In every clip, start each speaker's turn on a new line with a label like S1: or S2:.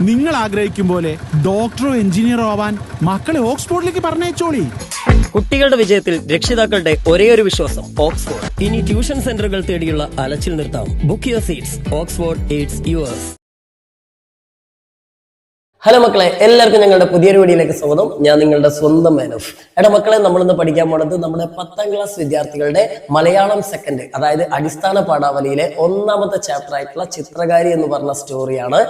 S1: നിങ്ങൾ ആഗ്രഹിക്കും പോലെ ഡോക്ടറോ എഞ്ചിനീയറോ ആവാൻ മക്കളെ ഓക്സ്ഫോർഡിലേക്ക് പറഞ്ഞേച്ചോളി
S2: കുട്ടികളുടെ വിജയത്തിൽ രക്ഷിതാക്കളുടെ ഒരേ ഒരു വിശ്വാസം ഓക്സ്ഫോർഡ്. ഇനി ട്യൂഷൻ സെന്ററുകൾ തേടിയുള്ള അലച്ചിൽ നിർത്താം. Book your seats Oxford aids yours hello മക്കളെ എല്ലാവർക്കും ഞങ്ങളുടെ പുതിയൊരു വീഡിയോയിലേക്ക് സ്വാഗതം. ഞാൻ നിങ്ങളുടെ സ്വന്തം മാനോഫ്. എടാ മക്കളെ നമ്മളിന്ന് പഠിക്കാൻ പോണത് നമ്മുടെ പത്താം ക്ലാസ് വിദ്യാർത്ഥികളുടെ മലയാളം സെക്കൻഡ് അതായത് അടിസ്ഥാന പാഠാവലിയിലെ ഒന്നാമത്തെ ചാപ്റ്റർ ആയിട്ടുള്ള ചിത്രകാരി എന്ന് പറഞ്ഞ സ്റ്റോറിയാണ്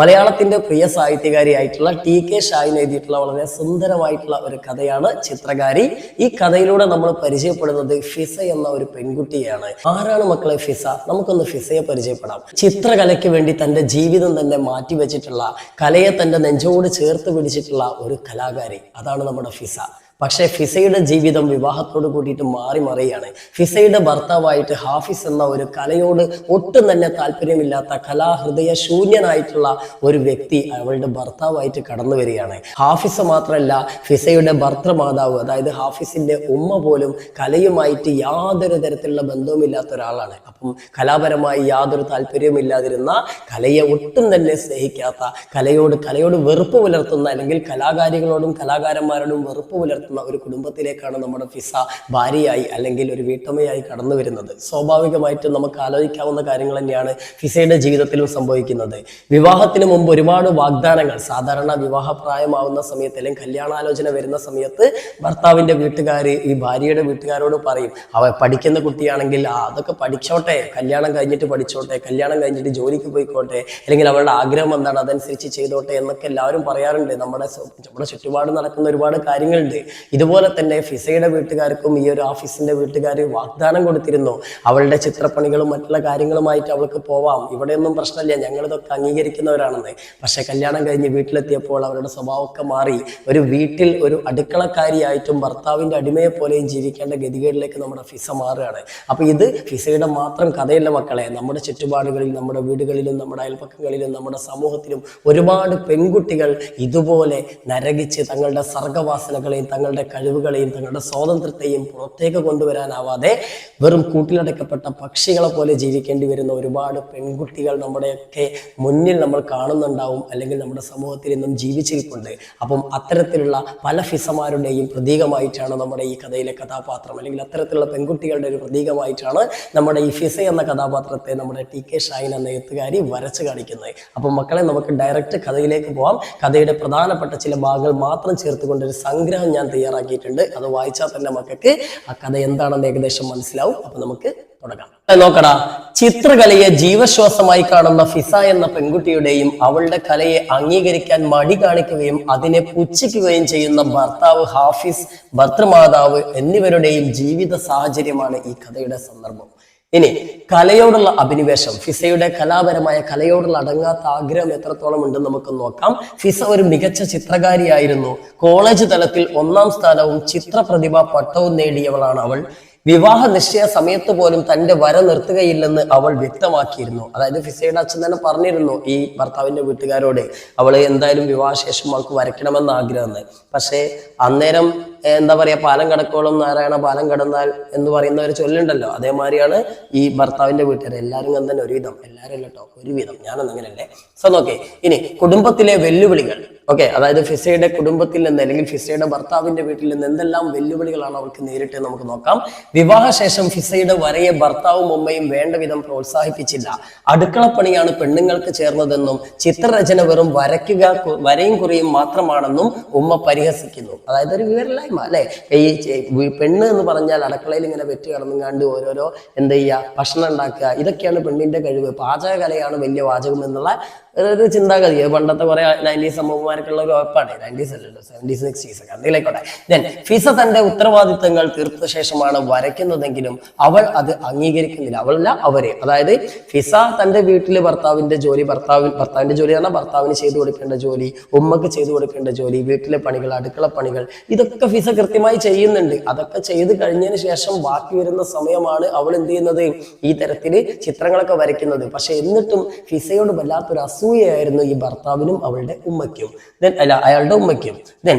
S2: മലയാളത്തിന്റെ പ്രിയ സാഹിത്യകാരി ആയിട്ടുള്ള ടി കെ ഷായിൻ എഴുതിയിട്ടുള്ള വളരെ സുന്ദരമായിട്ടുള്ള ഒരു കഥയാണ് ചിത്രകാരി. ഈ കഥയിലൂടെ നമ്മൾ പരിചയപ്പെടുന്നത് ഫിസ എന്ന ഒരു പെൺകുട്ടിയാണ് ആരാണ് മക്കളെ ഫിസ? നമുക്കൊന്ന് ഫിസയെ പരിചയപ്പെടാം. ചിത്രകലയ്ക്ക് വേണ്ടി തന്റെ ജീവിതം തന്നെ മാറ്റിവെച്ചിട്ടുള്ള കലയെ തന്റെ നെഞ്ചോട് ചേർത്ത് പിടിച്ചിട്ടുള്ള ഒരു കലാകാരി. അതാണ് നമ്മുടെ ഫിസ. പക്ഷേ ഫിസയുടെ ജീവിതം വിവാഹത്തോട് കൂടിയിട്ട് മാറി മറിയാണ്. ഫിസയുടെ ഭർത്താവായിട്ട് ഹാഫിസ് എന്ന ഒരു കലയോട് ഒട്ടും തന്നെ താല്പര്യമില്ലാത്ത കലാഹൃദയ ശൂന്യനായിട്ടുള്ള ഒരു വ്യക്തി അവളുടെ ഭർത്താവായിട്ട് കടന്നു വരികയാണ്. ഹാഫിസ് മാത്രമല്ല ഫിസയുടെ ഭർത്തൃമാതാവ് അതായത് ഹാഫിസിന്റെ ഉമ്മ പോലും കലയുമായിട്ട് യാതൊരു തരത്തിലുള്ള ബന്ധവുമില്ലാത്ത ഒരാളാണ്. അപ്പം കലാപരമായി യാതൊരു താല്പര്യവുമില്ലാതിരുന്ന കലയെ ഒട്ടും തന്നെ സ്നേഹിക്കാത്ത കലയോട് കലയോട് വെറുപ്പ് പുലർത്തുന്ന അല്ലെങ്കിൽ കലാകാരികളോടും കലാകാരന്മാരോടും വെറുപ്പ് പുലർത്തുന്ന ഒരു കുടുംബത്തിലേക്കാണ് നമ്മുടെ ഫിസ ഭാര്യയായി അല്ലെങ്കിൽ ഒരു വീട്ടമ്മയായി കടന്നു വരുന്നത്. സ്വാഭാവികമായിട്ടും നമുക്ക് ആലോചിക്കാവുന്ന കാര്യങ്ങൾ തന്നെയാണ് ഫിസയുടെ ജീവിതത്തിലും സംഭവിക്കുന്നത്. വിവാഹത്തിന് മുമ്പ് ഒരുപാട് വാഗ്ദാനങ്ങൾ സാധാരണ വിവാഹപ്രായമാവുന്ന സമയത്ത് അല്ലെങ്കിൽ കല്യാണാലോചന വരുന്ന സമയത്ത് ഭർത്താവിന്റെ വീട്ടുകാർ ഈ ഭാര്യയുടെ വീട്ടുകാരോട് പറയും അവ പഠിക്കുന്ന കുട്ടിയാണെങ്കിൽ ആ അതൊക്കെ പഠിച്ചോട്ടെ കല്യാണം കഴിഞ്ഞിട്ട് പഠിച്ചോട്ടെ കല്യാണം കഴിഞ്ഞിട്ട് ജോലിക്ക് പോയിക്കോട്ടെ അല്ലെങ്കിൽ അവളുടെ ആഗ്രഹം എന്താണ് അതനുസരിച്ച് ചെയ്തോട്ടെ എന്നൊക്കെ എല്ലാവരും പറയാറുണ്ട്. നമ്മുടെ നമ്മുടെ ചുറ്റുപാട് നടക്കുന്ന ഒരുപാട് കാര്യങ്ങളുണ്ട്. ഇതുപോലെ തന്നെ ഫിസയുടെ വീട്ടുകാർക്കും ഈ ഒരു ഓഫീസിന്റെ വീട്ടുകാർ വാഗ്ദാനം കൊടുത്തിരുന്നു. അവളുടെ ചിത്രപ്പണികളും മറ്റുള്ള കാര്യങ്ങളുമായിട്ട് അവൾക്ക് പോവാം. ഇവിടെയൊന്നും പ്രശ്നമില്ല. ഞങ്ങളിതൊക്കെ അംഗീകരിക്കുന്നവരാണെന്ന്. പക്ഷെ കല്യാണം കഴിഞ്ഞ് വീട്ടിലെത്തിയപ്പോൾ അവരുടെ സ്വഭാവമൊക്കെ മാറി. ഒരു വീട്ടിൽ ഒരു അടുക്കളക്കാരിയായിട്ടും ഭർത്താവിന്റെ അടിമയെ പോലെയും ജീവിക്കേണ്ട ഗതികേടിലേക്ക് നമ്മുടെ ഫിസ മാറുകയാണ്. അപ്പോൾ ഇത് ഫിസയുടെ മാത്രം കഥയല്ല മക്കളെ. നമ്മുടെ ചുറ്റുപാടുകളിൽ നമ്മുടെ വീടുകളിലും നമ്മുടെ അയൽപ്പക്കങ്ങളിലും നമ്മുടെ സമൂഹത്തിലും ഒരുപാട് പെൺകുട്ടികൾ ഇതുപോലെ നരകിച്ച് തങ്ങളുടെ സർഗവാസനകളെയും കഴിവുകളെയും തങ്ങളുടെ സ്വാതന്ത്ര്യത്തെയും പുറത്തേക്ക് കൊണ്ടുവരാനാവാതെ വെറും കൂട്ടിലടക്കപ്പെട്ട പക്ഷികളെ പോലെ ജീവിക്കേണ്ടി വരുന്ന ഒരുപാട് പെൺകുട്ടികൾ നമ്മുടെയൊക്കെ മുന്നിൽ നമ്മൾ കാണുന്നുണ്ടാവും അല്ലെങ്കിൽ നമ്മുടെ സമൂഹത്തിൽ ഇന്നും ജീവിച്ചിരിപ്പുണ്ട്. അപ്പം അത്തരത്തിലുള്ള പല ഫിസമാരുടെയും പ്രതീകമായിട്ടാണ് നമ്മുടെ ഈ കഥയിലെ കഥാപാത്രം. അല്ലെങ്കിൽ അത്തരത്തിലുള്ള പെൺകുട്ടികളുടെ ഒരു പ്രതീകമായിട്ടാണ് നമ്മുടെ ഈ ഫിസ എന്ന കഥാപാത്രത്തെ നമ്മുടെ ടി കെ ഷായിൻ എന്ന എഴുത്തുകാരി വരച്ചു കാണിക്കുന്നത്. അപ്പം മക്കളെ നമുക്ക് ഡയറക്റ്റ് കഥയിലേക്ക് പോവാം. കഥയുടെ പ്രധാനപ്പെട്ട ചില ഭാഗങ്ങൾ മാത്രം ചേർത്തുകൊണ്ട് ഒരു സംഗ്രഹം ഞാൻ തയ്യാറാക്കിയിട്ടുണ്ട്. അത് വായിച്ചാൽ തന്നെ മക്കൾക്ക് ആ കഥ എന്താണെന്ന് ഏകദേശം മനസ്സിലാവും. അപ്പൊ നമുക്ക് തുടങ്ങാം. നോക്കടാ. ചിത്രകലയെ ജീവശ്വാസമായി കാണുന്ന ഫിസ എന്ന പെൺകുട്ടിയുടെയും അവളുടെ കലയെ അംഗീകരിക്കാൻ മടി കാണിക്കുകയും അതിനെ പുച്ഛിക്കുകയും ചെയ്യുന്ന ഭർത്താവ് ഹാഫിസ് ഭർത്തൃമാതാവ് എന്നിവരുടെയും ജീവിത സാഹചര്യമാണ് ഈ കഥയുടെ സന്ദർഭം. ഇനി കലയോടുള്ള അഭിനിവേശം. ഫിസയുടെ കലാപരമായ കലയോടുള്ള അടങ്ങാത്ത ആഗ്രഹം എത്രത്തോളം ഉണ്ടെന്ന് നമുക്ക് നോക്കാം. ഫിസ ഒരു മികച്ച ചിത്രകാരിയായിരുന്നു. കോളേജ് തലത്തിൽ ഒന്നാം സ്ഥാനവും ചിത്രപ്രതിഭ പട്ടവും നേടിയവളാണ് അവൾ. വിവാഹ നിശ്ചയ സമയത്ത് പോലും തന്റെ വര നിർത്തുകയില്ലെന്ന് അവൾ വ്യക്തമാക്കിയിരുന്നു. അതായത് ഫിസയുടെ അച്ഛൻ തന്നെ പറഞ്ഞിരുന്നു ഈ ഭർത്താവിന്റെ വീട്ടുകാരോട് അവൾ എന്തായാലും വിവാഹശേഷം അവൾക്ക് വരയ്ക്കണമെന്ന് ആഗ്രഹം പക്ഷേ അന്നേരം എന്താ പറയാ പാലം കടക്കോളം നാരായണ പാലം കടന്നാൽ എന്ന് പറയുന്ന ഒരു ചൊല്ലുണ്ടല്ലോ. അതേമാതിരിയാണ് ഈ ഭർത്താവിന്റെ വീട്ടുകാർ എല്ലാവരും തന്നെ ഒരുവിധം. എല്ലാവരും അല്ലട്ടോ ഒരുവിധം. ഞാനൊന്നും അങ്ങനെയല്ലേ? സോ നോക്കേ ഇനി കുടുംബത്തിലെ വെല്ലുവിളികൾ. ഓക്കെ അതായത് ഫിസയുടെ കുടുംബത്തിൽ നിന്ന് അല്ലെങ്കിൽ ഫിസയുടെ ഭർത്താവിന്റെ വീട്ടിൽ നിന്ന് എന്തെല്ലാം വെല്ലുവിളികളാണ് അവർക്ക് നേരിട്ട് നമുക്ക് നോക്കാം. വിവാഹശേഷം ഫിസയുടെ വരയെ ഭർത്താവും ഉമ്മയും വേണ്ട വിധം പ്രോത്സാഹിപ്പിച്ചില്ല. അടുക്കളപ്പണിയാണ് പെണ്ണുങ്ങൾക്ക് ചേർന്നതെന്നും ചിത്രരചന വെറും വരയ്ക്കുക വരയും കുറിയും മാത്രമാണെന്നും ഉമ്മ പരിഹസിക്കുന്നു. അതായത് ഒരു വിവരമില്ലായ്മ അല്ലെ? ഈ പെണ്ണ് എന്ന് പറഞ്ഞാൽ അടുക്കളയിൽ ഇങ്ങനെ വെറ്റ് കിടന്നുകാണ്ട് ഓരോരോ എന്താ ചെയ്യുക? ഭക്ഷണം ഉണ്ടാക്കുക. ഇതൊക്കെയാണ് പെണ്ണിന്റെ കഴിവ്. പാചകകലയാണ് വലിയ വാചകം എന്നുള്ള ഒരു ചിന്താഗതി പണ്ടത്തെ കുറെ നയന്റീസ് അമ്മമാർക്കുള്ള ഒരു ഉറപ്പാണ്. നയന്റീസ് അല്ലല്ലോ സെവന്റീസ് സിക്സ്റ്റീസ് ഒക്കെ. അതിലേക്കോട്ടെ. ദെൻ ഫിസ തന്റെ ഉത്തരവാദിത്തങ്ങൾ തീർത്ത ശേഷമാണ് വരയ്ക്കുന്നതെങ്കിലും അവൾ അത് അംഗീകരിക്കുന്നില്ല. അവളല്ല അവരെ. അതായത് ഫിസ തന്റെ വീട്ടിലെ ഭർത്താവിന്റെ ജോലി ഭർത്താവിൻ ഭർത്താവിന്റെ ജോലി പറഞ്ഞാൽ ഭർത്താവിന് ചെയ്തു കൊടുക്കേണ്ട ജോലി ഉമ്മക്ക് ചെയ്തു കൊടുക്കേണ്ട ജോലി വീട്ടിലെ പണികൾ അടുക്കള പണികൾ ഇതൊക്കെ ഫിസ കൃത്യമായി ചെയ്യുന്നുണ്ട്. അതൊക്കെ ചെയ്ത് കഴിഞ്ഞതിന് ശേഷം ബാക്കി വരുന്ന സമയമാണ് അവൾ എന്ത് ചെയ്യുന്നത്? ഈ തരത്തിൽ ചിത്രങ്ങളൊക്കെ വരയ്ക്കുന്നത്. പക്ഷെ എന്നിട്ടും ഫിസയോട് വല്ലാത്തൊരു അസൂയ അസൂയയായിരുന്നു ഈ ഭർത്താവിനും അവളുടെ ഉമ്മയ്ക്കും. ദെൻ അല്ല അയാളുടെ ഉമ്മയ്ക്കും. ദെൻ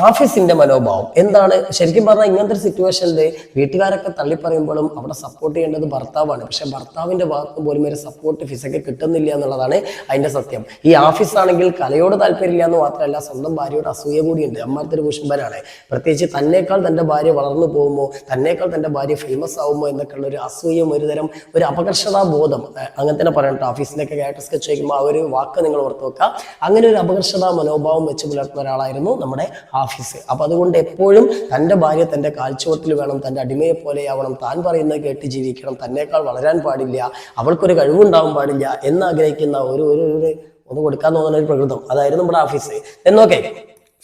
S2: ഹാഫിസിന്റെ മനോഭാവം. എന്താണ്? ശരിക്കും പറഞ്ഞാൽ ഇങ്ങനത്തെ ഒരു സിറ്റുവേഷനിൽ വീട്ടുകാരൊക്കെ തള്ളിപ്പറയുമ്പോഴും അവിടെ സപ്പോർട്ട് ചെയ്യേണ്ടത് ഭർത്താവാണ്. പക്ഷെ ഭർത്താവിന്റെ ഭാഗത്ത് പോലും ഒരു സപ്പോർട്ട് ഫിസക്ക് കിട്ടുന്നില്ല എന്നുള്ളതാണ് അതിന്റെ സത്യം. ഈ ആഫീസ് ആണെങ്കിൽ കലയോട് താല്പര്യമില്ല എന്ന് മാത്രമല്ല സ്വന്തം ഭാര്യയോട് അസൂയ കൂടിയുണ്ട്. അമ്മാത്തൊരു കുശുംബനാണ് പ്രത്യേകിച്ച് തന്നേക്കാൾ തന്റെ ഭാര്യ വളർന്നു പോകുമോ തന്നേക്കാൾ തന്റെ ഭാര്യ ഫേമസ് ആവുമോ എന്നൊക്കെയുള്ള ഒരു അസൂയം ഒരുതരം ഒരു അപകർഷതാ ബോധം അങ്ങനെ തന്നെ പറയണം ഓഫീസിലൊക്കെ ക്യാരക്ടർ സ്കെച്ച് വയ്ക്കുമ്പോൾ ആ ഒരു വാക്ക് നിങ്ങൾ ഓർത്ത് വെക്കുക. അങ്ങനെ ഒരു അപകർഷതാ മനോഭാവം വെച്ച് പുലർത്തുന്ന ഒരാളായിരുന്നു നമ്മുടെ ഹാഫീസ്. അപ്പൊ അതുകൊണ്ട് എപ്പോഴും തന്റെ ഭാര്യ തന്റെ കാൽച്ചുവട്ടിൽ വേണം തന്റെ അടിമയെ പോലെയാവണം താൻ പറയുന്നത് കേട്ട് ജീവിക്കണം തന്നെക്കാൾ വളരാൻ പാടില്ല അവൾക്കൊരു കഴിവുണ്ടാവാൻ പാടില്ല എന്നാഗ്രഹിക്കുന്ന ഒരു ഒരു ഒന്ന് കൊടുക്കാൻ തോന്നുന്ന ഒരു പ്രകൃതം. അതായിരുന്നു നമ്മുടെ ഹാഫീസ്. എന്നോക്കെ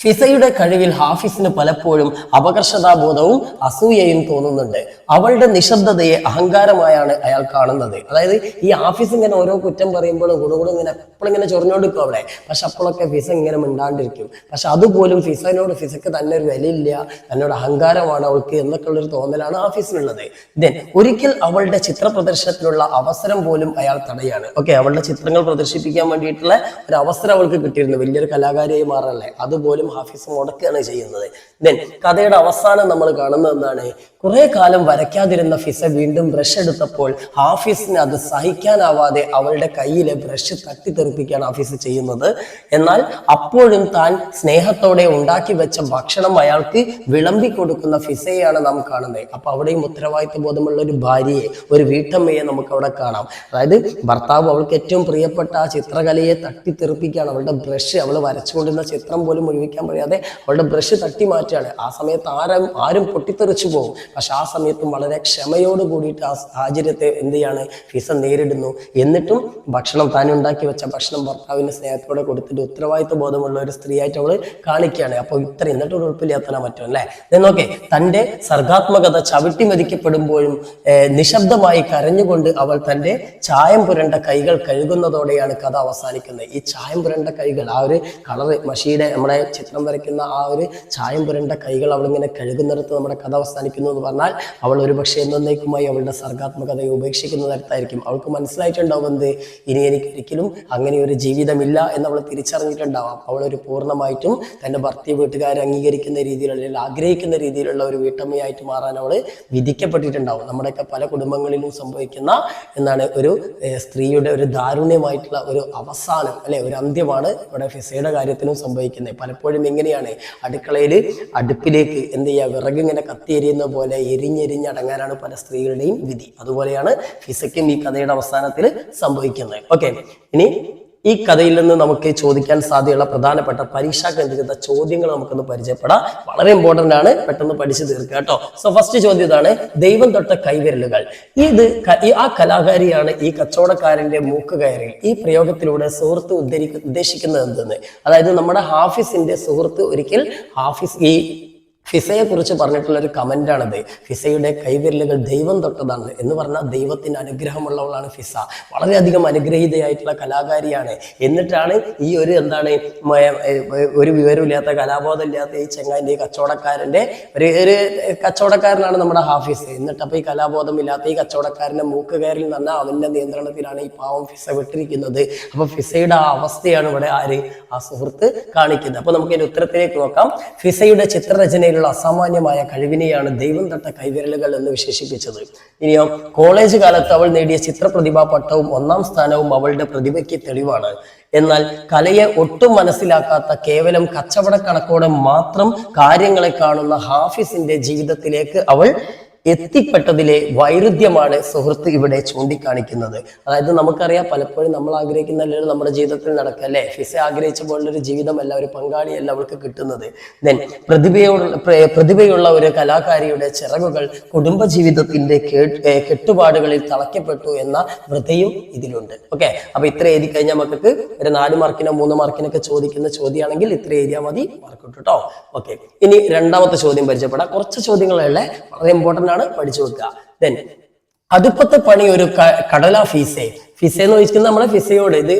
S2: ഫിസയുടെ കഴിവിൽ ഹാഫിസിന് പലപ്പോഴും അപകർഷതാബോധവും അസൂയയും തോന്നുന്നുണ്ട്. അവളുടെ നിശബ്ദതയെ അഹങ്കാരമായാണ് അയാൾ കാണുന്നത്. അതായത് ഈ ഹാഫിസ് ഇങ്ങനെ ഓരോ കുറ്റം പറയുമ്പോഴും കൂടുകൂടെ ഇങ്ങനെ എപ്പോഴും ഇങ്ങനെ ചൊറിഞ്ഞോണ്ടിരിക്കും അവിടെ പക്ഷെ അപ്പോഴൊക്കെ ഫിസ ഇങ്ങനെ മിണ്ടാണ്ടിരിക്കും. പക്ഷെ അതുപോലും ഫിസനോട് ഫിസക്ക് തന്നെ ഒരു വിലയില്ല. തന്നോട് അഹങ്കാരമാണ് അവൾക്ക് എന്നൊക്കെ ഉള്ളൊരു തോന്നലാണ് ഹാഫിസിനുള്ളത്. ദെൻ ഒരിക്കൽ അവളുടെ ചിത്ര പ്രദർശനത്തിനുള്ള അവസരം പോലും അയാൾ തടയാണ്. ഓക്കെ അവളുടെ ചിത്രങ്ങൾ പ്രദർശിപ്പിക്കാൻ വേണ്ടിയിട്ടുള്ള ഒരു അവസരം അവൾക്ക് കിട്ടിയിരുന്നു. വലിയൊരു കലാകാരിയായി മാറല്ലേ അതുപോലും ഹാഫീസ് മുടക്കുകയാണ് ചെയ്യുന്നത് ദെൻ കഥയുടെ അവസാനം നമ്മൾ കാണുന്നത് എന്താണ് കുറെ കാലം വരയ്ക്കാതിരുന്ന ഫിസ വീണ്ടും ബ്രഷ് എടുത്തപ്പോൾ ഹാഫിസിന് അത് സഹിക്കാനാവാതെ അവളുടെ കയ്യിലെ ബ്രഷ് തട്ടിത്തെറിപ്പിക്കുകയാണ് ഹാഫിസ് ചെയ്യുന്നത്. എന്നാൽ അപ്പോഴും താൻ സ്നേഹത്തോടെ ഉണ്ടാക്കി വെച്ച ഭക്ഷണം അയാൾക്ക് വിളമ്പി കൊടുക്കുന്ന ഫിസയെയാണ് നാം കാണുന്നത്. അപ്പൊ അവിടെയും ഉത്തരവാദിത്വ ബോധമുള്ള ഒരു ഭാര്യയെ ഒരു വീട്ടമ്മയെ നമുക്ക് അവിടെ കാണാം. അതായത് ഭർത്താവ് അവൾക്ക് ഏറ്റവും പ്രിയപ്പെട്ട ആ ചിത്രകലയെ തട്ടിത്തെറിപ്പിക്കുകയാണ്. അവളുടെ ബ്രഷ് അവൾ വരച്ചുകൊണ്ടിരുന്ന ചിത്രം പോലും ഒഴിവിക്കാൻ കഴിയാതെ അവളുടെ ബ്രഷ് തട്ടി മാറ്റുകയാണ്. ആ സമയത്ത് ആരും ആരും പൊട്ടിത്തെറിച്ചു പോകും. പക്ഷെ ആ സമയത്തും വളരെ ക്ഷമയോട് കൂടിയിട്ട് ആ സാഹചര്യത്തെ എന്ത് ചെയ്യാണ്? ഫിസ നേരിടുന്നു. എന്നിട്ടും ഭക്ഷണം താൻ ഉണ്ടാക്കി വെച്ച ഭക്ഷണം ഭർത്താവിന്റെ സ്നേഹത്തോടെ കൊടുത്തിട്ട് ഉത്തരവാദിത്വ ബോധമുള്ള ഒരു സ്ത്രീയായിട്ട് അവൾ കാണിക്കുകയാണ്. അപ്പോൾ ഇത്ര എന്നിട്ട് ഉറപ്പില്ലാത്തന പറ്റും അല്ലേ? നോക്കെ തന്റെ സർഗാത്മകത ചവിട്ടി മതിക്കപ്പെടുമ്പോഴും നിശബ്ദമായി കരഞ്ഞുകൊണ്ട് അവൾ തന്റെ ചായം പുരണ്ട കൈകൾ കഴുകുന്നതോടെയാണ് കഥ അവസാനിക്കുന്നത്. ഈ ചായം പുരണ്ട കൈകൾ ആ ഒരു കളറ് മഷിയുടെ നമ്മുടെ ചിത്രം വരയ്ക്കുന്ന ആ ഒരു ചായം പുരണ്ട കൈകൾ അവളിങ്ങനെ കഴുകുന്നിടത്ത് നമ്മുടെ കഥ അവസാനിക്കുന്നു എന്ന് പറഞ്ഞാൽ അവൾ ഒരു പക്ഷേ എന്നേക്കുമായി അവളുടെ സർഗാത്മകതയെ ഉപേക്ഷിക്കുന്ന തരത്തായിരിക്കും. അവൾക്ക് മനസ്സിലായിട്ടുണ്ടാവും എന്ത്? ഇനി എനിക്ക് ഒരിക്കലും അങ്ങനെ ഒരു ജീവിതമില്ല എന്ന് അവൾ തിരിച്ചറിഞ്ഞിട്ടുണ്ടാവാം. അവൾ ഒരു പൂർണമായിട്ടും തന്റെ ഭർത്തി വീട്ടുകാരെ അംഗീകരിക്കുന്ന രീതിയിലുള്ള അല്ലെങ്കിൽ ആഗ്രഹിക്കുന്ന രീതിയിലുള്ള ഒരു വീട്ടമ്മയായിട്ട് മാറാൻ അവൾ വിധിക്കപ്പെട്ടിട്ടുണ്ടാവും. നമ്മുടെയൊക്കെ പല കുടുംബങ്ങളിലും സംഭവിക്കുന്ന എന്നാണ് ഒരു സ്ത്രീയുടെ ഒരു ദാരുണ്യമായിട്ടുള്ള ഒരു അവസാനം അല്ലെ ഒരു അന്ത്യമാണ് ഇവിടെ ഫിസയുടെ കാര്യത്തിലും സംഭവിക്കുന്നത്. പലപ്പോഴും എങ്ങനെയാണ്? അടുക്കളയിൽ അടുപ്പിലേക്ക് എന്ത് ചെയ്യുക? വിറകിങ്ങനെ കത്തിയെരിയുന്ന പോലെ എരിഞ്ഞെരിഞ്ഞടങ്ങാനാണ് പല സ്ത്രീകളുടെയും വിധി. അതുപോലെയാണ് ഫിസയ്ക്കും ഈ കഥയുടെ അവസാനത്തിൽ സംഭവിക്കുന്നത്. ഓക്കെ ഇനി ഈ കഥയിൽ നിന്ന് നമുക്ക് ചോദിക്കാൻ സാധ്യതയുള്ള പ്രധാനപ്പെട്ട പരീക്ഷാ കേന്ദ്രീകൃത ചോദ്യങ്ങൾ നമുക്കൊന്ന് പരിചയപ്പെടാം. വളരെ ഇമ്പോർട്ടന്റ് ആണ് പെട്ടെന്ന് പഠിച്ചു തീർക്കുക കേട്ടോ. സോ ഫസ്റ്റ് ചോദ്യം ഇതാണ് ദൈവം തൊട്ട കൈവിരലുകൾ. ഇത് ആ കലാകാരിയാണ് ഈ കച്ചവടക്കാരന്റെ മൂക്ക് കയറി ഈ പ്രയോഗത്തിലൂടെ സുഹൃത്ത് ഉദ്ധരിക്ക ഉദ്ദേശിക്കുന്നത് എന്തെന്ന്? അതായത് നമ്മുടെ ഹാഫിസിന്റെ സുഹൃത്ത് ഒരിക്കൽ ഹാഫിസ് ഈ ഫിസയെ കുറിച്ച് പറഞ്ഞിട്ടുള്ള ഒരു കമന്റ് ആണത് ഫിസയുടെ കൈവിരലുകൾ ദൈവം തൊട്ടതാണ് എന്ന് പറഞ്ഞാൽ ദൈവത്തിന് അനുഗ്രഹമുള്ളവളാണ് ഫിസ. വളരെയധികം അനുഗ്രഹീതയായിട്ടുള്ള കലാകാരിയാണ്. എന്നിട്ടാണ് ഈ ഒരു എന്താണ് ഒരു വിവരമില്ലാത്ത കലാബോധമില്ലാത്ത ഈ ചെങ്ങാന്റെ കച്ചവടക്കാരന്റെ ഒരു ഒരു കച്ചവടക്കാരനാണ് നമ്മുടെ ഹാഫിസ്. എന്നിട്ട് അപ്പോൾ ഈ കലാബോധമില്ലാത്ത ഈ കച്ചവടക്കാരന്റെ മൂക്ക് കയറിൽ നിന്ന് അവന്റെ നിയന്ത്രണത്തിലാണ് ഈ പാവം ഫിസ വിട്ടിരിക്കുന്നത്. അപ്പോൾ ഫിസയുടെ ആ അവസ്ഥയാണ് ഇവിടെ ആര്? ആ സുഹൃത്ത് കാണിക്കുന്നത്. അപ്പോൾ നമുക്ക് ഇതിന്റെ ഉത്തരത്തിലേക്ക് നോക്കാം. ഫിസയുടെ ചിത്രരചനയിലുള്ള അസാമാന്യമായ കഴിവിനെയാണ് ദൈവം തട്ട കൈവിരലുകൾ എന്ന് വിശേഷിപ്പിച്ചത്. ഇനിയോ കോളേജ് കാലത്ത് അവൾ നേടിയ ചിത്രപ്രതിഭാ പട്ടവും ഒന്നാം സ്ഥാനവും അവളുടെ പ്രതിഭയ്ക്ക് തെളിവാണ്. എന്നാൽ കലയെ ഒട്ടും മനസ്സിലാക്കാത്ത കേവലം കച്ചവട കണക്കോടെ മാത്രം കാര്യങ്ങളെ കാണുന്ന ഹാഫിസിന്റെ ജീവിതത്തിലേക്ക് അവൾ എത്തിപ്പെട്ടതിലെ വൈരുദ്ധ്യമാണ് സുഹൃത്ത് ഇവിടെ ചൂണ്ടിക്കാണിക്കുന്നത്. അതായത് നമുക്കറിയാം പലപ്പോഴും നമ്മൾ ആഗ്രഹിക്കുന്ന അല്ലെങ്കിൽ നമ്മുടെ ജീവിതത്തിൽ നടക്കുക അല്ലെ? ഫിസ ആഗ്രഹിച്ച പോലുള്ളൊരു ജീവിതമല്ല ഒരു പങ്കാളിയല്ല അവൾക്ക് കിട്ടുന്നത്. ദെൻ പ്രതിഭയുള്ള പ്ര- പ്രതിഭയുള്ള ഒരു കലാകാരിയുടെ ചിറകുകൾ കുടുംബ ജീവിതത്തിന്റെ കെട്ടുപാടുകളിൽ തളയ്ക്കപ്പെട്ടു എന്ന വൃതയും ഇതിലുണ്ട്. ഓക്കെ അപ്പൊ ഇത്ര എഴുതി കഴിഞ്ഞാൽ മക്കൾക്ക് ഒരു നാല് മാർക്കിനോ മൂന്ന് മാർക്കിനൊക്കെ ചോദിക്കുന്ന ചോദ്യമാണെങ്കിൽ ഇത്ര എഴുതിയാൽ മതി മാർക്ക് കിട്ടും കേട്ടോ ഓക്കെ ഇനി രണ്ടാമത്തെ ചോദ്യം പരിചയപ്പെടാം. കുറച്ച് ചോദ്യങ്ങളല്ലേ വളരെ ഇമ്പോർട്ടന്റ് ആണ് പഠിച്ചു വെക്കുക. ദെൻ അടുപ്പത്തെ പണി ഒരു കടല ഫീസേ. ഫിസ എന്ന് ചോദിക്കുന്നത് നമ്മളെ ഫിസയോട്. ഇത്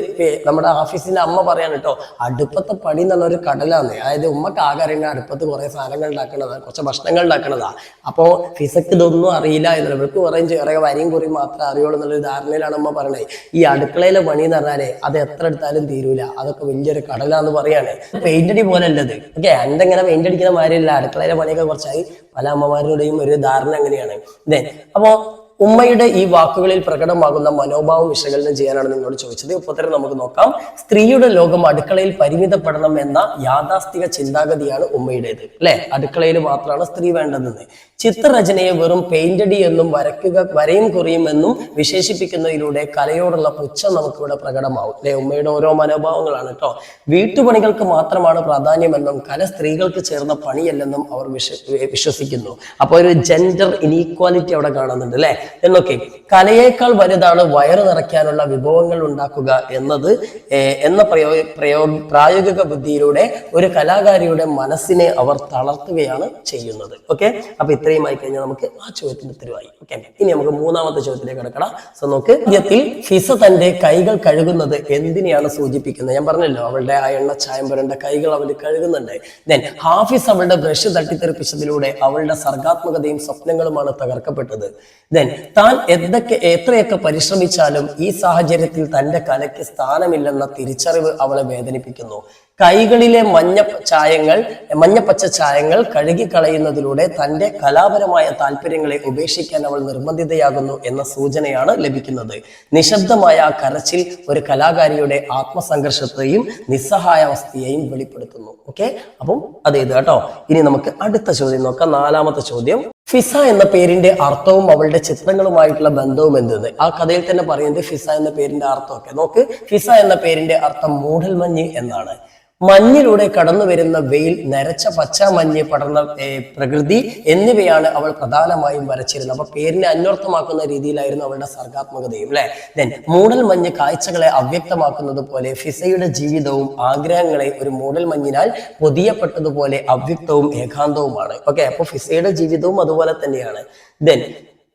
S2: നമ്മുടെ ഓഫീസിന്റെ അമ്മ പറയാൻ കേട്ടോ അടുപ്പത്തെ പണി എന്നുള്ള ഒരു കടലാന്ന്. അതായത് ഉമ്മക്ക് ആകെ അറിയുന്ന അടുപ്പത്ത് കുറെ സാധനങ്ങൾ ഉണ്ടാക്കണതാ കുറച്ച് ഭക്ഷണങ്ങൾ ഉണ്ടാക്കണതാ. അപ്പോ ഫിസക്ക് ഇതൊന്നും അറിയില്ല എന്നുള്ള ഇവർക്ക് കുറേ ചെറിയ വരിയും കുറി മാത്രമേ അറിയുള്ളൂ എന്നുള്ളൊരു ധാരണയിലാണ് അമ്മ പറയണേ. ഈ അടുക്കളയിലെ പണി എന്ന് പറഞ്ഞാലേ അത് എത്ര എടുത്താലും തീരൂല. അതൊക്കെ വലിയൊരു കടലാന്ന് പറയാണ്. പെയിന്റ് അടി പോലെ അല്ലത്. ഓക്കെ എന്റെ ഇങ്ങനെ പെയിന്റ് അടിക്കുന്ന മാതിരിയല്ല. അടുക്കളയിലെ പണിയൊക്കെ കുറച്ചായി. പല അമ്മമാരുടെയും ഒരു ധാരണ അങ്ങനെയാണ്. അപ്പോ ഉമ്മയുടെ ഈ വാക്കുകളിൽ പ്രകടമാകുന്ന മനോഭാവം വിശകലനം ചെയ്യാനാണ് നിങ്ങളോട് ചോദിച്ചത്. ഉപ്പത്തരം നമുക്ക് നോക്കാം. സ്ത്രീയുടെ ലോകം അടുക്കളയിൽ പരിമിതപ്പെടണം എന്ന യാഥാസ്ഥിക ചിന്താഗതിയാണ് ഉമ്മയുടേത്. അല്ലെ? അടുക്കളയിൽ മാത്രമാണ് സ്ത്രീ വേണ്ടതെന്ന്. ചിത്രരചനയെ വെറും പെയിന്റഡി എന്നും വരയ്ക്കുക വരയും കുറയും എന്നും വിശേഷിപ്പിക്കുന്നതിലൂടെ കലയോടുള്ള പുച്ഛം നമുക്കിവിടെ പ്രകടമാവും. അല്ലെ? ഉമ്മയുടെ ഓരോ മനോഭാവങ്ങളാണ് കേട്ടോ. വീട്ടുപണികൾക്ക് മാത്രമാണ് പ്രാധാന്യമെന്നും കല സ്ത്രീകൾക്ക് ചേർന്ന പണിയല്ലെന്നും അവർ വിശ്വസിക്കുന്നു. അപ്പോൾ ഒരു ജെൻഡർ ഇനീക്വാലിറ്റി അവിടെ കാണുന്നുണ്ട് അല്ലെ? എന്നൊക്കെ. കലയേക്കാൾ വലുതാണ് വയറ് നിറയ്ക്കാനുള്ള വിഭവങ്ങൾ ഉണ്ടാക്കുക എന്നത് എന്ന പ്രയോ പ്രയോ പ്രായോഗിക ബുദ്ധിയിലൂടെ ഒരു കലാകാരിയുടെ മനസ്സിനെ അവർ തളർത്തുകയാണ് ചെയ്യുന്നത്. ഓക്കെ? അപ്പൊ ഇത്രയും ആയി കഴിഞ്ഞാൽ നമുക്ക് ആ ചോദ്യത്തിന് ഉത്തരവായി. ഓക്കെ? ഇനി നമുക്ക് മൂന്നാമത്തെ ചോദ്യത്തിലേക്ക് കിടക്കണം. സോ നോക്ക്. ആദ്യത്തിൽ ഫിസ തന്റെ കൈകൾ കഴുകുന്നത് എന്തിനെയാണ് സൂചിപ്പിക്കുന്നത്? ഞാൻ പറഞ്ഞല്ലോ അവളുടെ ആ എണ്ണ ചായം പുരണ്ട കൈകൾ അവൾ കഴുകുന്നുണ്ട്. ദെൻ ഹാഫിസ് അവളുടെ ബ്രഷ് തട്ടിത്തെറിപ്പിച്ചതിലൂടെ അവളുടെ സർഗാത്മകതയും സ്വപ്നങ്ങളുമാണ് തകർക്കപ്പെട്ടത്. ദെൻ താൻ എന്തൊക്കെ എത്രയൊക്കെ പരിശ്രമിച്ചാലും ഈ സാഹചര്യത്തിൽ തന്റെ കലയ്ക്ക് സ്ഥാനമില്ലെന്ന തിരിച്ചറിവ് അവളെ വേദനിപ്പിക്കുന്നു. കൈകളിലെ മഞ്ഞ ചായങ്ങൾ മഞ്ഞപ്പച്ച ചായങ്ങൾ കഴുകിക്കളയുന്നതിലൂടെ തന്റെ കലാപരമായ താല്പര്യങ്ങളെ ഉപേക്ഷിക്കാൻ അവൾ നിർബന്ധിതയാകുന്നു എന്ന സൂചനയാണ് ലഭിക്കുന്നത്. നിശബ്ദമായ കരച്ചിൽ ഒരു കലാകാരിയുടെ ആത്മസംഘർഷത്തെയും നിസ്സഹായാവസ്ഥയെയും വെളിപ്പെടുത്തുന്നു. ഓക്കെ? അപ്പം അതേത് കേട്ടോ? ഇനി നമുക്ക് അടുത്ത ചോദ്യം നോക്കാം. നാലാമത്തെ ചോദ്യം. ഫിസ എന്ന പേരിന്റെ അർത്ഥവും അവളുടെ ചിത്രങ്ങളുമായിട്ടുള്ള ബന്ധവും എന്തെന്ന്? ആ കഥയിൽ തന്നെ പറയുന്നത് ഫിസ എന്ന പേരിന്റെ അർത്ഥമൊക്കെ. നോക്ക് ഫിസ എന്ന പേരിന്റെ അർത്ഥം മൂടൽമഞ്ഞ് എന്നാണ്. മഞ്ഞിലൂടെ കടന്നു വരുന്ന വെയിൽ നരച്ച പച്ച മഞ്ഞ് പടർന്ന പ്രകൃതി എന്നിവയാണ് അവൾ പ്രധാനമായും വരച്ചിരുന്നത്. അപ്പൊ പേരിനെ അന്വർത്ഥമാക്കുന്ന രീതിയിലായിരുന്നു അവളുടെ സർഗാത്മകതയും അല്ലെ ദെൻ മൂടൽ മഞ്ഞ് കാഴ്ചകളെ അവ്യക്തമാക്കുന്നത് പോലെ ഫിസയുടെ ജീവിതവും ആഗ്രഹങ്ങളെ ഒരു മൂടൽ മഞ്ഞിനാൽ പൊതിയപ്പെട്ടതുപോലെ അവ്യക്തവും ഏകാന്തവുമാണ്. ഓക്കെ അപ്പൊ ഫിസയുടെ ജീവിതവും അതുപോലെ തന്നെയാണ്. ദെൻ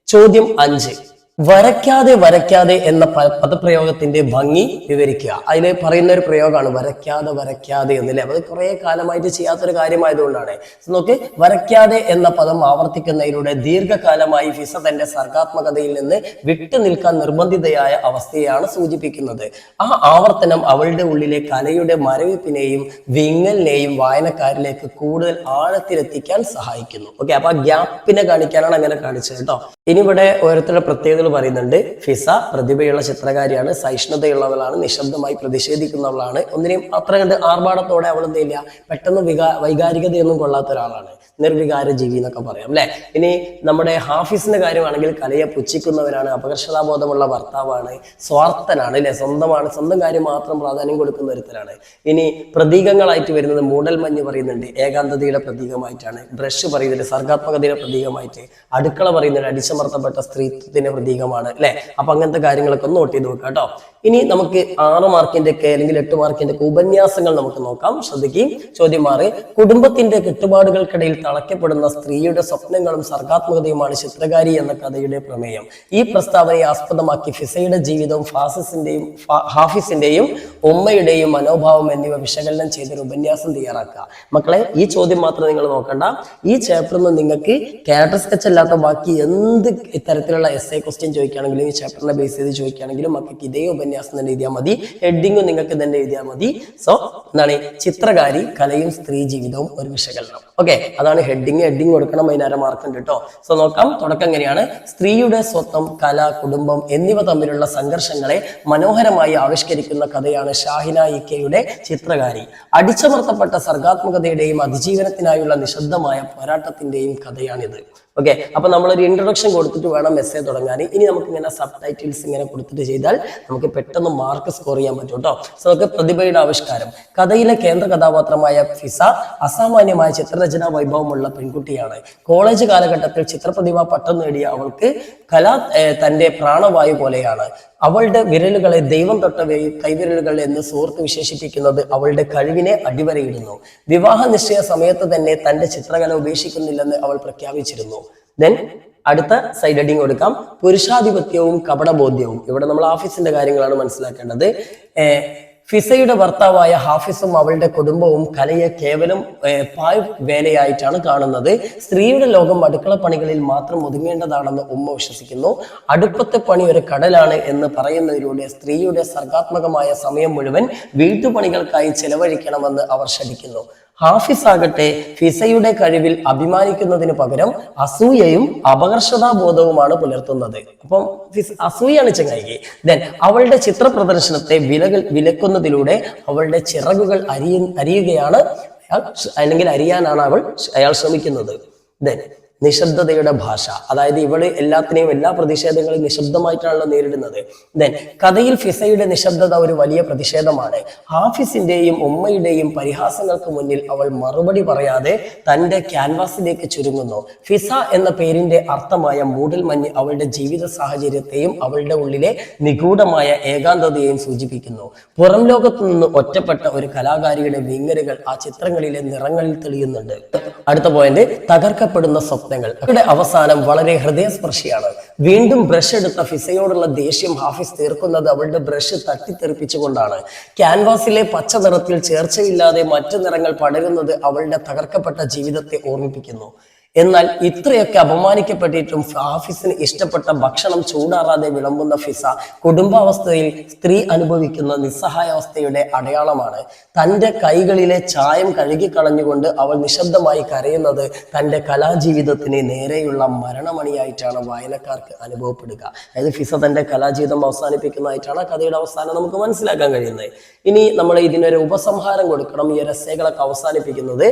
S2: ചോദ്യം അഞ്ച്. വരയ്ക്കാതെ വരയ്ക്കാതെ എന്ന പദപ്രയോഗത്തിന്റെ ഭംഗി വിവരിക്കുക. അതിൽ പറയുന്ന ഒരു പ്രയോഗമാണ് വരയ്ക്കാതെ വരയ്ക്കാതെ എന്നല്ലേ? അത് കുറെ കാലമായിട്ട് ചെയ്യാത്തൊരു കാര്യമായതുകൊണ്ടാണ്. നോക്ക് വരയ്ക്കാതെ എന്ന പദം ആവർത്തിക്കുന്നതിലൂടെ ദീർഘകാലമായി ഫിസ തന്റെ സർഗാത്മകതയിൽ നിന്ന് വിട്ടു നിൽക്കാൻ നിർബന്ധിതയായ അവസ്ഥയാണ് സൂചിപ്പിക്കുന്നത്. ആ ആവർത്തനം അവളുടെ ഉള്ളിലെ കലയുടെ മരവിപ്പിനെയും വിങ്ങലിനെയും വായനക്കാരിലേക്ക് കൂടുതൽ ആഴത്തിലെത്തിക്കാൻ സഹായിക്കുന്നു. ഓക്കെ അപ്പൊ ആ ഗ്യാപ്പിനെ കാണിക്കാനാണ് അങ്ങനെ കാണിച്ചത് കേട്ടോ. ഇനി ഇവിടെ ഓരോരുത്തരുടെ പ്രത്യേകതകൾ പറയുന്നുണ്ട്. ഫിസ പ്രതിഭയുള്ള ചിത്രകാരിയാണ് സഹിഷ്ണുതയുള്ളവളാണ് നിശബ്ദമായി പ്രതിഷേധിക്കുന്നവളാണ്. ഒന്നിനെയും അത്ര കണ്ട് ആർഭാടത്തോടെ അവൾ എന്ത് ചെയ്യില്ല പെട്ടെന്ന് വികാ വൈകാരികതയൊന്നും കൊള്ളാത്ത ഒരാളാണ്. നിർവികാര ജീവി എന്നൊക്കെ പറയാം അല്ലെ? ഇനി നമ്മുടെ ഹാഫീസിന്റെ കാര്യമാണെങ്കിൽ കലയെ പുച്ഛിക്കുന്നവരാണ് അപകർഷതാബോധമുള്ള ഭർത്താവാണ് സ്വാർത്ഥനാണ് അല്ലെ? സ്വന്തമാണ് സ്വന്തം കാര്യം മാത്രം പ്രാധാന്യം കൊടുക്കുന്ന ഒരുത്തരാണ്. ഇനി പ്രതീകങ്ങളായിട്ട് വരുന്നത് മൂടൽ മഞ്ഞ് പറയുന്നുണ്ട് ഏകാന്തതയുടെ പ്രതീകമായിട്ടാണ്. ബ്രഷ് പറയുന്നുണ്ട് സർഗാത്മകതയുടെ പ്രതീകമായിട്ട്. അടുക്കള പറയുന്നുണ്ട് അടിച്ചമർത്തപ്പെട്ട സ്ത്രീത്വത്തിന്റെ പ്രതീകമാണ് അല്ലെ? അപ്പൊ അങ്ങനത്തെ കാര്യങ്ങളൊക്കെ ഒന്ന് നോട്ട് ചെയ്ത് നോക്കാം കേട്ടോ. ഇനി നമുക്ക് ആറ് മാർക്കിന്റെ ഒക്കെ അല്ലെങ്കിൽ എട്ട് മാർക്കിന്റെ ഒക്കെ ഉപന്യാസങ്ങൾ നമുക്ക് നോക്കാം. ശ്രദ്ധിക്കുകയും ചോദ്യം മാറി കുടുംബത്തിന്റെ കെട്ടുപാടുകൾക്കിടയിൽ തളയ്ക്കപ്പെടുന്ന സ്ത്രീയുടെ സ്വപ്നങ്ങളും സർഗാത്മകതയുമാണ് ചിത്രകാരി എന്ന കഥയുടെ പ്രമേയം. ഈ പ്രസ്താവനയെ ആസ്പദമാക്കി ഫിസയുടെ ജീവിതവും ഫാസിസിന്റെയും ഹാഫിസിന്റെയും ഉമ്മയുടെയും മനോഭാവം എന്നിവ വിശകലനം ചെയ്തൊരു ഉപന്യാസം തയ്യാറാക്കുക. മക്കളെ ഈ ചോദ്യം മാത്രം നിങ്ങൾ നോക്കണ്ട. ഈ ചാപ്റ്ററിൽ നിന്ന് നിങ്ങൾക്ക് ക്യാരക്ടർ സ്കെച്ച് അല്ലാത്ത ബാക്കി എന്ത് തരത്തിലുള്ള എസ് എ ക്വസ്റ്റ്യൻ ചോദിക്കുകയാണെങ്കിലും ഈ ചാപ്റ്ററിനെ ബേസ് ചെയ്ത് ചോദിക്കുകയാണെങ്കിലും മക്കൾക്ക് ഇതേ ഉപന്യാസം തന്നെ എഴുതിയാൽ മതി. ഹെഡിങ്ങും നിങ്ങൾക്ക് തന്നെ എഴുതിയാൽ മതി. സോ എന്താണ്? ചിത്രകാരി കലയും സ്ത്രീ ജീവിതവും ഒരു വിശകലനം ഓക്കെ അതാണ് ഹെഡിങ് ഹെഡിങ് കൊടുക്കണം മാർക്ക് ഉണ്ട് കേട്ടോ സോ നോക്കാം. തുടക്കം എങ്ങനെയാണ്? സ്ത്രീയുടെ സ്വത്വം കല കുടുംബം എന്നിവ തമ്മിലുള്ള സംഘർഷങ്ങളെ മനോഹരമായി ആവിഷ്കരിക്കുന്ന കഥയാണ് ഷാഹിന ഇക്കയുടെ ചിത്രകാരി. അടിച്ചമർത്തപ്പെട്ട സർഗാത്മകതയുടെയും അതിജീവനത്തിനായുള്ള നിശബ്ദമായ പോരാട്ടത്തിന്റെയും കഥയാണിത്. ഓക്കെ അപ്പൊ നമ്മളൊരു ഇൻട്രൊഡക്ഷൻ കൊടുത്തിട്ട് വേണം മെസ്സേജ് തുടങ്ങാൻ. ഇനി നമുക്ക് ഇങ്ങനെ സബ് ടൈറ്റിൽസ് ഇങ്ങനെ കൊടുത്തിട്ട് ചെയ്താൽ നമുക്ക് പെട്ടെന്ന് മാർക്ക് സ്കോർ ചെയ്യാൻ പറ്റും കേട്ടോ സോ നമുക്ക് പ്രതിഭയുടെ ആവിഷ്കാരം. കഥയിലെ കേന്ദ്ര കഥാപാത്രമായ ഫിസ അസാമാന്യമായ ചിത്രരചനാ വൈഭവമുള്ള പെൺകുട്ടിയാണ്. കോളേജ് കാലഘട്ടത്തിൽ ചിത്രപ്രതിഭ പട്ടം നേടിയ അവൾക്ക് കല തന്റെ പ്രാണവായു പോലെയാണ്. അവളുടെ വിരലുകളെ ദൈവം തൊട്ട കൈവിരലുകൾ എന്ന് സുഹൃത്ത് വിശേഷിപ്പിക്കുന്നത് അവളുടെ കഴിവിനെ അടിവരയിടുന്നു. വിവാഹ നിശ്ചയ സമയത്ത് തന്നെ തന്റെ ചിത്രകല ഉപേക്ഷിക്കുന്നില്ലെന്ന് അവൾ പ്രഖ്യാപിച്ചിരുന്നു. ദെൻ അടുത്ത സൈഡ് ഹെഡിങ് കൊടുക്കാം. പുരുഷാധിപത്യവും കപടബോധ്യവും. ഇവിടെ നമ്മൾ ഓഫീസിന്റെ കാര്യങ്ങളാണ് മനസ്സിലാക്കേണ്ടത്. ഫിസയുടെ ഭർത്താവായ ഹാഫിസും അവളുടെ കുടുംബവും കലയെ കേവലം പായു പായ് വേലയായിട്ടാണ് കാണുന്നത്. സ്ത്രീയുടെ ലോകം അടുക്കള പണികളിൽ മാത്രം ഒതുങ്ങേണ്ടതാണെന്ന് ഉമ്മ വിശ്വസിക്കുന്നു. അടുപ്പത്തെ പണി ഒരു കടലാണ് എന്ന് പറയുന്നതിലൂടെ സ്ത്രീയുടെ സർഗാത്മകമായ സമയം മുഴുവൻ വീട്ടുപണികൾക്കായി ചെലവഴിക്കണമെന്ന് അവർ ശഠിക്കുന്നു. ഹാഫിസ് ആകട്ടെ ഫിസയുടെ കഴിവിൽ അഭിമാനിക്കുന്നതിന് പകരം അസൂയയും അപകർഷതാബോധവുമാണ് പുലർത്തുന്നത്. അപ്പം അസൂയാണ് ചങ്ങായിക്ക്. ദെൻ അവളുടെ ചിത്ര പ്രദർശനത്തെ വിലകൾ വിലക്കുന്നതിലൂടെ അവളുടെ ചിറകുകൾ അരിയ അരിയുകയാണ് അയാൾ അല്ലെങ്കിൽ അരിയാനാണ് അവൾ അയാൾ ശ്രമിക്കുന്നത്. ദെൻ നിശബ്ദതയുടെ ഭാഷ. അതായത് ഇവൾ എല്ലാത്തിനെയും എല്ലാ പ്രതിഷേധങ്ങളും നിശബ്ദമായിട്ടാണല്ലോ നേരിടുന്നത്. ദെൻ കഥയിൽ ഫിസയുടെ നിശബ്ദത ഒരു വലിയ പ്രതിഷേധമാണ്. ഹാഫിസിന്റെയും ഉമ്മയുടെയും പരിഹാസങ്ങൾക്ക് മുന്നിൽ അവൾ മറുപടി പറയാതെ തന്റെ ക്യാൻവാസിലേക്ക് ചുരുങ്ങുന്നു. ഫിസ എന്ന പേരിന്റെ അർത്ഥമായ മൂടൽ മഞ്ഞ് അവളുടെ ജീവിത സാഹചര്യത്തെയും അവളുടെ ഉള്ളിലെ നിഗൂഢമായ ഏകാന്തതയെയും സൂചിപ്പിക്കുന്നു. പുറം ലോകത്തു നിന്ന് ഒറ്റപ്പെട്ട ഒരു കലാകാരിയുടെ വിങ്ങലുകൾ ആ ചിത്രങ്ങളിലെ നിറങ്ങളിൽ തെളിയുന്നുണ്ട്. അടുത്ത പോയിന്റ് തകർക്കപ്പെടുന്ന സ്വപ്നങ്ങൾ. അവരുടെ അവസാനം വളരെ ഹൃദയസ്പർശിയാണ്. വീണ്ടും ബ്രഷ് എടുത്ത ഫിസയോടുള്ള ദേഷ്യം ഹാഫിസ് തീർക്കുന്നത് അവളുടെ ബ്രഷ് തട്ടിത്തെറിപ്പിച്ചുകൊണ്ടാണ്. ക്യാൻവാസിലെ പച്ച നിറത്തിൽ ചേർച്ചയില്ലാതെ മറ്റു നിറങ്ങൾ പടരുന്നത് അവളുടെ തകർക്കപ്പെട്ട ജീവിതത്തെ ഓർമ്മിപ്പിക്കുന്നു. എന്നാൽ ഇത്രയൊക്കെ അപമാനിക്കപ്പെട്ടിട്ടും ഹാഫിസിന് ഇഷ്ടപ്പെട്ട ഭക്ഷണം ചൂടാറാതെ വിളമ്പുന്ന ഫിസ കുടുംബാവസ്ഥയിൽ സ്ത്രീ അനുഭവിക്കുന്ന നിസ്സഹായാവസ്ഥയുടെ അടയാളമാണ്. തന്റെ കൈകളിലെ ചായം കഴുകിക്കളഞ്ഞുകൊണ്ട് അവൾ നിശബ്ദമായി കരയുന്നത് തന്റെ കലാജീവിതത്തിന് നേരെയുള്ള മരണമണിയായിട്ടാണ് വായനക്കാർക്ക് അനുഭവപ്പെടുക. അതായത് ഫിസ തന്റെ കലാജീവിതം അവസാനിപ്പിക്കുന്നതായിട്ടാണ് കഥയുടെ അവസാനം നമുക്ക് മനസ്സിലാക്കാൻ കഴിയുന്നത്. ഇനി നമ്മൾ ഇതിനൊരു ഉപസംഹാരം കൊടുക്കണം ഈ രസകളൊക്കെ അവസാനിപ്പിക്കുന്നത്.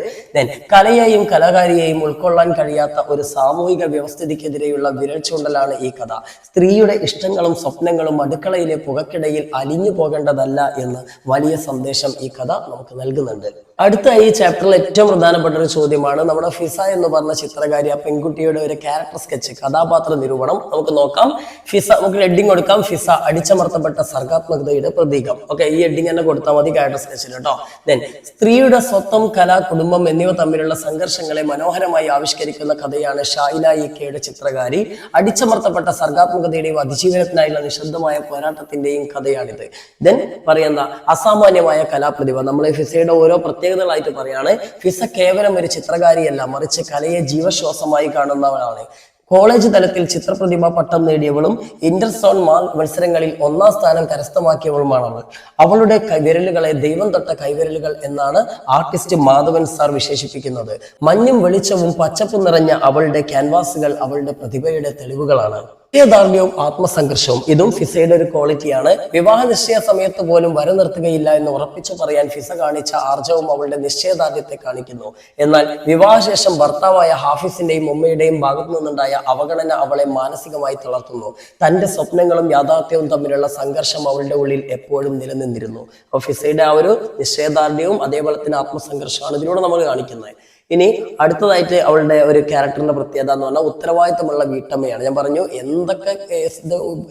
S2: കലയെയും കലാകാരിയെയും ഉൾക്കൊള്ളാൻ കഴിയാത്ത ഒരു സാമൂഹിക വ്യവസ്ഥിതിക്കെതിരെയുള്ള വിരൽ ചൂണ്ടലാണ് ഈ കഥ. സ്ത്രീയുടെ ഇഷ്ടങ്ങളും സ്വപ്നങ്ങളും അടുക്കളയിലെ പുകക്കിടയിൽ അലിഞ്ഞു പോകേണ്ടതല്ല എന്ന് വലിയ സന്ദേശം ഈ കഥ നമുക്ക് നൽകുന്നുണ്ട്. അടുത്ത ഈ ചാപ്റ്ററിൽ ഏറ്റവും പ്രധാനപ്പെട്ട ഒരു ചോദ്യമാണ് നമ്മുടെ ഫിസ എന്ന് പറഞ്ഞ ചിത്രകാരി ആ പെൺകുട്ടിയുടെ ഒരു ക്യാരക്ടർ സ്കെച്ച് കഥാപാത്ര നിരൂപണം. നമുക്ക് നോക്കാം. ഫിസ നമുക്ക് ഹെഡിങ് കൊടുക്കാം. ഫിസ അടിച്ചമർത്തപ്പെട്ട സർഗാത്മകതയുടെ പ്രതീകം. ഓക്കെ ഈ ഹെഡിങ് തന്നെ കൊടുത്താൽ മതി ക്യാരക്ടർ സ്കെച്ചിൽ കേട്ടോ ദെൻ സ്ത്രീയുടെ സ്വത്വം കല കുടുംബം എന്നിവ തമ്മിലുള്ള സംഘർഷങ്ങളെ മനോഹരമായി ആവിഷ്കരിക്കുന്ന കഥയാണ് ഷായില ഇ കെയുടെ ചിത്രകാരി. അടിച്ചമർത്തപ്പെട്ട സർഗാത്മകതയുടെയും അതിജീവനത്തിനായുള്ള നിശബ്ദമായ പോരാട്ടത്തിന്റെയും കഥയാണിത്. ദെൻ പറയുന്ന അസാമാന്യമായ കലാപ്രതിഭ. നമ്മൾ ഫിസയുടെ ഓരോ പ്രത്യേകതകളായിട്ട് പറയാണ്. ഫിസ കേവലം ഒരു ചിത്രകാരിയല്ല മറിച്ച് കലയെ ജീവശ്വാസമായി കാണുന്നവളാണ് കോളേജ് തലത്തിൽ ചിത്രപ്രതിഭ പട്ടം നേടിയവളും ഇന്റർസോൺ മത്സരങ്ങളിൽ ഒന്നാം സ്ഥാനം കരസ്ഥമാക്കിയവളുമാണ് അവൾ അവളുടെ കൈവിരലുകളെ ദൈവം തൊട്ട കൈവിരലുകൾ എന്നാണ് ആർട്ടിസ്റ്റ് മാധവൻ സാർ വിശേഷിപ്പിക്കുന്നത്. മഞ്ഞും വെളിച്ചവും പച്ചപ്പും നിറഞ്ഞ അവളുടെ ക്യാൻവാസുകൾ അവളുടെ പ്രതിഭയുടെ തെളിവുകളാണ്. നിശ്ചയദാർഢ്യവും ആത്മസംഘർഷവും. ഇതും ഫിസയുടെ ഒരു ക്വാളിറ്റിയാണ്. വിവാഹ നിശ്ചയ സമയത്ത് പോലും വര നിർത്തുകയില്ല എന്ന് ഉറപ്പിച്ചു പറയാൻ ഫിസ കാണിച്ച ആർജവും അവളുടെ നിശ്ചയദാർഢ്യത്തെ കാണിക്കുന്നു. എന്നാൽ വിവാഹശേഷം ഭർത്താവായ ഹാഫിസിന്റെയും ഉമ്മയുടെയും ഭാഗത്തു നിന്നുണ്ടായ അവഗണന അവളെ മാനസികമായി തളർത്തുന്നു. തന്റെ സ്വപ്നങ്ങളും യാഥാർത്ഥ്യവും തമ്മിലുള്ള സംഘർഷം അവളുടെ ഉള്ളിൽ എപ്പോഴും നിലനിന്നിരുന്നു. അപ്പൊ ഫിസയുടെ ആ ഒരു നിശ്ചയദാർഢ്യവും അതേപോലെ തന്നെ ആത്മസംഘർഷമാണ് ഇതിലൂടെ നമ്മൾ കാണിക്കുന്നത്. ഇനി അടുത്തതായിട്ട് അവളുടെ ഒരു ക്യാരക്ടറിന്റെ പ്രത്യേകത എന്ന് പറഞ്ഞാൽ ഉത്തരവാദിത്തമുള്ള വീട്ടമ്മയാണ്. ഞാൻ പറഞ്ഞു എന്തൊക്കെ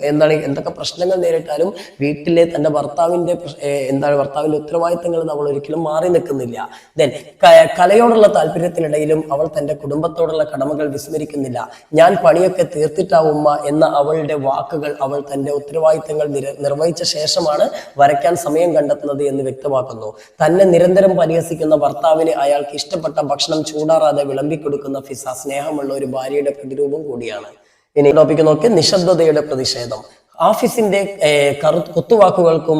S2: എന്താണ് എന്തൊക്കെ പ്രശ്നങ്ങൾ നേരിട്ടാലും വീട്ടിലെ തന്റെ ഭർത്താവിന്റെ എന്താണ് ഭർത്താവിന്റെ ഉത്തരവാദിത്തങ്ങൾ അവൾ ഒരിക്കലും മാറി നിൽക്കുന്നില്ല. ദെൻ കലയോടുള്ള താല്പര്യത്തിനിടയിലും അവൾ തന്റെ കുടുംബത്തോടുള്ള കടമകൾ വിസ്മരിക്കുന്നില്ല. ഞാൻ പണിയൊക്കെ തീർത്തിട്ടാവുമ്മ എന്ന അവളുടെ വാക്കുകൾ അവൾ തന്റെ ഉത്തരവാദിത്തങ്ങൾ നിർവഹിച്ച ശേഷമാണ് വരയ്ക്കാൻ സമയം കണ്ടെത്തുന്നത് എന്ന് വ്യക്തമാക്കുന്നു. തന്നെ നിരന്തരം പരിഹസിക്കുന്ന ഭർത്താവിന് അയാൾക്ക് ഇഷ്ടപ്പെട്ട ഭക്ഷണം ചൂടാറാതെ വിളമ്പിക്കൊടുക്കുന്ന ഫിസ സ്നേഹമുള്ള ഒരു ഭാര്യയുടെ പ്രതിരൂപം കൂടിയാണ്. ഇനി ടോപ്പിക്ക് നോക്കി. നിശബ്ദതയുടെ പ്രതിഷേധം. ആഫീസിന്റെ കറു കുത്തുവാക്കുകൾക്കും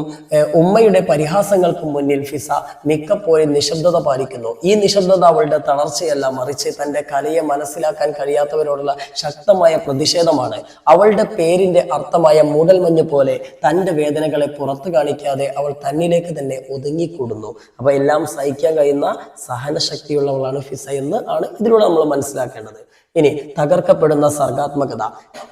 S2: ഉമ്മയുടെ പരിഹാസങ്ങൾക്കും മുന്നിൽ ഫിസ മിക്കപ്പോഴും നിശബ്ദത പാലിക്കുന്നു. ഈ നിശബ്ദത അവളുടെ തളർച്ചയല്ല മറിച്ച് തന്റെ കലയെ മനസ്സിലാക്കാൻ കഴിയാത്തവരോടുള്ള ശക്തമായ പ്രതിഷേധമാണ്. അവളുടെ പേരിന്റെ അർത്ഥമായ മൂടൽമഞ്ഞ് പോലെ തന്റെ വേദനകളെ പുറത്തു കാണിക്കാതെ അവൾ തന്നിലേക്ക് തന്നെ ഒതുങ്ങിക്കൂടുന്നു. അപ്പൊ എല്ലാം സഹിക്കാൻ കഴിയുന്ന സഹനശക്തിയുള്ളവളാണ് ഫിസ എന്ന് ആണ് ഇതിലൂടെ നമ്മൾ മനസ്സിലാക്കേണ്ടത്. ഇനി തകർക്കപ്പെടുന്ന സർഗാത്മകത.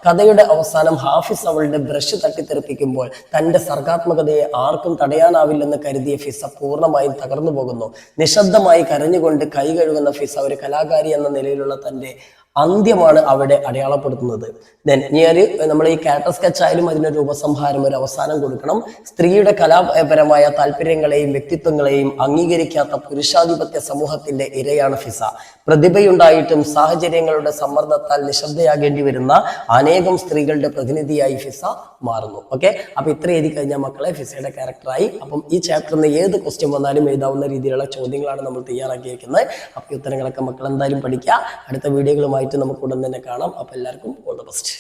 S2: കഥയുടെ അവസാനം ഹാഫിസ് അവളുടെ ബ്രഷ് തട്ടിത്തെറിപ്പിക്കുമ്പോൾ തന്റെ സർഗാത്മകതയെ ആർക്കും തടയാനാവില്ലെന്ന് കരുതിയ ഫിസ പൂർണമായും തകർന്നു പോകുന്നു നിശബ്ദമായി കരഞ്ഞുകൊണ്ട് കൈ കഴുകുന്ന ഫിസ ഒരു കലാകാരി എന്ന നിലയിലുള്ള തന്റെ അന്ത്യമാണ് അവിടെ അടയാളപ്പെടുത്തുന്നത്. ദെൻ ഞാൻ നമ്മൾ ഈ ക്യാരക്ടർ സ്കെച്ച് ആയാലും അതിനൊരു ഉപസംഹാരം ഒരു അവസാനം കൊടുക്കണം. സ്ത്രീയുടെ കലാപരമായ താല്പര്യങ്ങളെയും വ്യക്തിത്വങ്ങളെയും അംഗീകരിക്കാത്ത പുരുഷാധിപത്യ സമൂഹത്തിന്റെ ഇരയാണ് ഫിസ. പ്രതിഭയുണ്ടായിട്ടും സാഹചര്യങ്ങളുടെ സമ്മർദ്ദത്താൽ നിശബ്ദയാകേണ്ടി വരുന്ന അനേകം സ്ത്രീകളുടെ പ്രതിനിധിയായി ഫിസ മാറുന്നു. ഓക്കെ അപ്പൊ ഇത്ര എഴുതി കഴിഞ്ഞാൽ മക്കളെ ഫിസയുടെ ക്യാരക്ടറായി. അപ്പം ഈ ചാപ്റ്ററിൽ നിന്ന് ഏത് ക്വസ്റ്റ്യൻ വന്നാലും എഴുതാവുന്ന രീതിയിലുള്ള ചോദ്യങ്ങളാണ് നമ്മൾ തയ്യാറാക്കിയിരിക്കുന്നത് അപ്പൊ ഉത്തരങ്ങളൊക്കെ മക്കൾ എന്തായാലും പഠിക്കുക. അടുത്ത വീഡിയോകളുമായിട്ട് നമുക്ക് ഉടൻ തന്നെ കാണാം. അപ്പോൾ എല്ലാവർക്കും ഓൾ ദ ബെസ്റ്റ്.